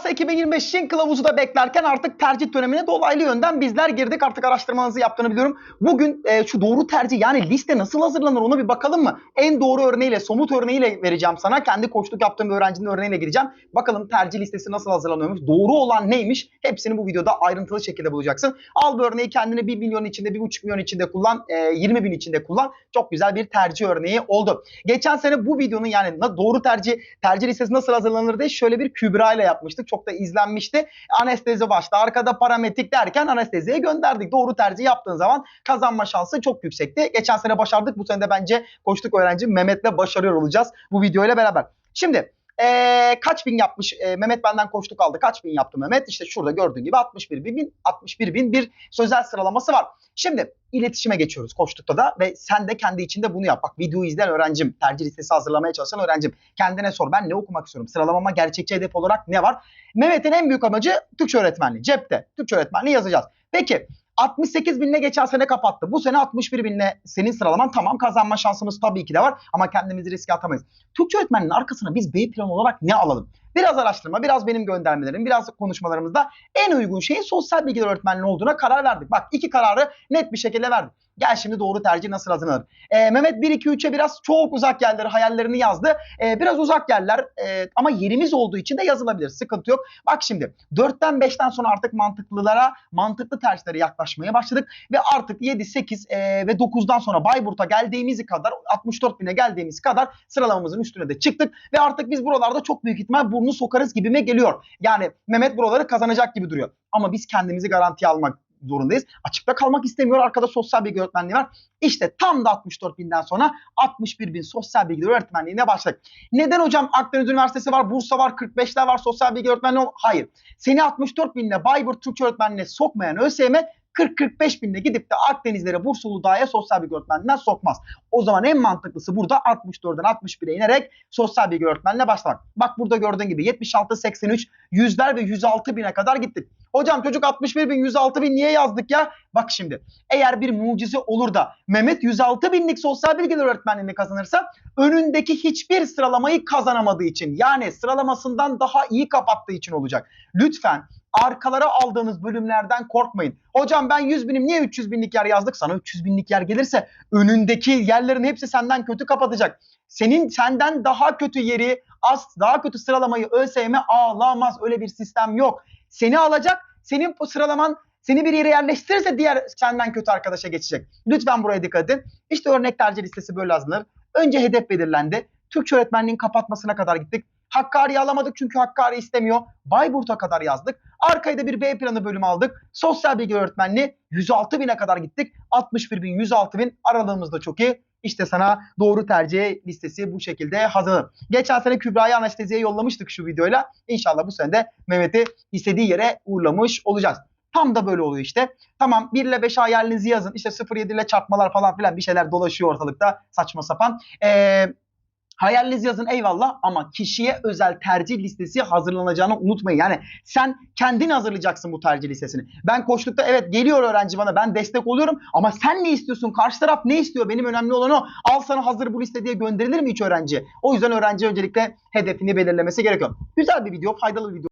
YKS 2025'in kılavuzu da beklerken artık tercih dönemine dolaylı yönden bizler girdik. Artık araştırmanızı yaptığını biliyorum. Bugün e, şu doğru tercih yani liste nasıl hazırlanır ona bir bakalım mı? En doğru örneğiyle, somut örneğiyle vereceğim sana. Kendi koçluk yaptığım bir öğrencinin örneğiyle gireceğim. Bakalım tercih listesi nasıl hazırlanıyormuş? Doğru olan neymiş? Hepsini bu videoda ayrıntılı şekilde bulacaksın. Al bu örneği kendine 1 milyon içinde, 1,5 milyon içinde kullan, e, 20 bin içinde kullan. Çok güzel bir tercih örneği oldu. Geçen sene bu videonun yani doğru tercih tercih listesi nasıl hazırlanır diye şöyle bir kübra ile yapmıştık. Çok da izlenmişti. Anestezi başta, arkada parametrik derken anesteziye gönderdik. Doğru tercih yaptığın zaman kazanma şansı çok yüksekti. Geçen sene başardık. Bu sene de bence koçluk öğrenci Mehmet'le başarıyor olacağız bu videoyla beraber. Şimdi ee, kaç bin yapmış? Ee, Mehmet benden koçluk aldı. Kaç bin yaptı Mehmet? İşte şurada gördüğün gibi 61 bin, 61 bin bir sözel sıralaması var. Şimdi iletişime geçiyoruz koçlukta da ve sen de kendi içinde bunu yap. Bak videoyu izleyen öğrencim, tercih listesi hazırlamaya çalışan öğrencim. Kendine sor ben ne okumak istiyorum? Sıralamama gerçekçi hedef olarak ne var? Mehmet'in en büyük amacı Türkçe öğretmenliği. Cepte. Türkçe öğretmenliği yazacağız. Peki 68 binle geçen sene kapattı. Bu sene 61 binle senin sıralaman tamam kazanma şansımız tabii ki de var ama kendimizi riske atamayız. Türkçe öğretmenliğinin arkasına biz B plan olarak ne alalım? Biraz araştırma, biraz benim göndermelerim, biraz konuşmalarımızda en uygun şeyin sosyal bilgiler öğretmenliği olduğuna karar verdik. Bak iki kararı net bir şekilde verdik. Gel şimdi doğru tercih nasıl hazırlanır? Ee, Mehmet 1-2-3'e biraz çok uzak yerleri, hayallerini yazdı. Ee, biraz uzak yerler e, ama yerimiz olduğu için de yazılabilir. Sıkıntı yok. Bak şimdi 4'ten 5'ten sonra artık mantıklılara, mantıklı tercihlere yaklaşmaya başladık. Ve artık 7, 8 e, ve 9'dan sonra Bayburt'a geldiğimiz kadar, 64 bine geldiğimiz kadar sıralamamızın üstüne de çıktık. Ve artık biz buralarda çok büyük ihtimal burnu sokarız gibime geliyor. Yani Mehmet buraları kazanacak gibi duruyor. Ama biz kendimizi garantiye almak zorundayız. Açıkta kalmak istemiyor. Arkada sosyal bilgi öğretmenliği var. İşte tam da 64 binden sonra 61 bin sosyal bilgi öğretmenliğine başladık. Neden hocam Akdeniz Üniversitesi var, Bursa var, 45'ler var, sosyal bilgi öğretmenliği ol- Hayır. Seni 64 binle Bayburt Türkçe öğretmenliğine sokmayan ÖSYM 40-45 binle gidip de Akdenizlere, Bursa Uludağ'a sosyal bilgi öğretmenliğinden sokmaz. O zaman en mantıklısı burada 64'den 61'e inerek sosyal bilgi öğretmenliğine başlamak. Bak burada gördüğün gibi 76, 83, yüzler ve 106 bine kadar gittik. Hocam çocuk 61 bin, 106 bin niye yazdık ya? Bak şimdi eğer bir mucize olur da Mehmet 106 binlik sosyal bilgiler öğretmenliğini kazanırsa önündeki hiçbir sıralamayı kazanamadığı için yani sıralamasından daha iyi kapattığı için olacak. Lütfen arkalara aldığınız bölümlerden korkmayın. Hocam ben 100 binim niye 300 binlik yer yazdık? Sana 300 binlik yer gelirse önündeki yerlerin hepsi senden kötü kapatacak. Senin senden daha kötü yeri, az daha kötü sıralamayı ÖSYM ağlamaz. Öyle bir sistem yok. Seni alacak, senin bu sıralaman seni bir yere yerleştirirse diğer senden kötü arkadaşa geçecek. Lütfen buraya dikkat edin. İşte örnek tercih listesi böyle hazırlanır. Önce hedef belirlendi. Türkçe öğretmenliğin kapatmasına kadar gittik. Hakkari'yi alamadık çünkü Hakkari istemiyor. Bayburt'a kadar yazdık. Arkaya da bir B planı bölümü aldık. Sosyal bilgi öğretmenliği 106 bine kadar gittik. 61 bin, 106 bin aralığımızda çok iyi. İşte sana doğru tercih listesi bu şekilde hazır. Geçen sene Kübra'yı anesteziye yollamıştık şu videoyla. İnşallah bu sene de Mehmet'i istediği yere uğurlamış olacağız. Tam da böyle oluyor işte. Tamam 1 ile 5 hayalinizi yazın. İşte 0-7 ile çarpmalar falan filan bir şeyler dolaşıyor ortalıkta saçma sapan. Ee, Hayalinizi yazın eyvallah ama kişiye özel tercih listesi hazırlanacağını unutmayın. Yani sen kendin hazırlayacaksın bu tercih listesini. Ben koçlukta evet geliyor öğrenci bana ben destek oluyorum ama sen ne istiyorsun? Karşı taraf ne istiyor? Benim önemli olan o. Al sana hazır bu liste diye gönderilir mi hiç öğrenci? O yüzden öğrenci öncelikle hedefini belirlemesi gerekiyor. Güzel bir video, faydalı bir video.